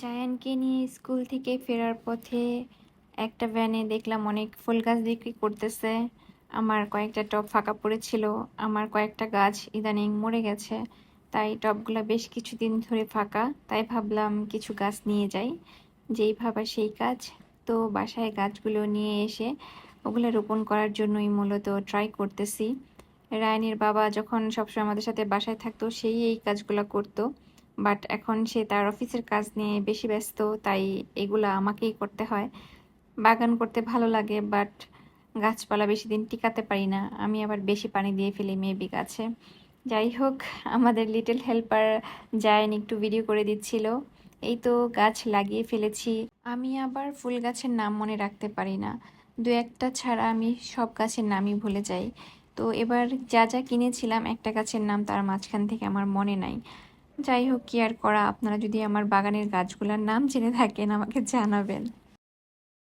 জায়ানকে নিয়ে স্কুল থেকে ফেরার পথে একটা ভ্যানে দেখলাম অনেক ফুল গাছ বিক্রি করতেছে। আমার কয়েকটা টব ফাঁকা পড়েছিল, আমার কয়েকটা গাছ ইদানিং মরে গেছে। তাই টবগুলো বেশ কিছুদিন ধরে ফাঁকা, তাই ভাবলাম কিছু গাছ নিয়ে যাই। যেই ভাবা সেই কাজ তো বাসায় গাছগুলো নিয়ে এসে ওগুলো রোপণ করার জন্যই মূলত ট্রাই করতেছি। রায়ানের বাবা যখন সবসময় আমাদের সাথে বাসায় থাকতো, সেই এই কাজগুলো করতো। বাট এখন সে তার অফিসের কাজ নিয়ে বেশি ব্যস্ত, তাই এগুলো আমাকেই করতে হয়। বাগান করতে ভালো লাগে, বাট গাছপালা বেশি দিন টিকাতে পারি না। আমি আবার বেশি পানি দিয়ে ফেলি মেবি গাছে। যাই হোক, আমাদের লিটল হেল্পার জায়ন একটু ভিডিও করে দিচ্ছিল। এই তো গাছ লাগিয়ে ফেলেছি। আমি আবার ফুল গাছের নাম মনে রাখতে পারি না। দু একটা ছাড়া আমি সব গাছের নামই ভুলে যাই। তো এবার যা যা কিনেছিলাম, একটা গাছের নাম তার মাঝখান থেকে আমার মনে নাই। যাই হোক কি আর করা, আপনারা যদি আমার বাগানের গাছগুলোর নাম জেনে থাকেন, আমাকে জানাবেন।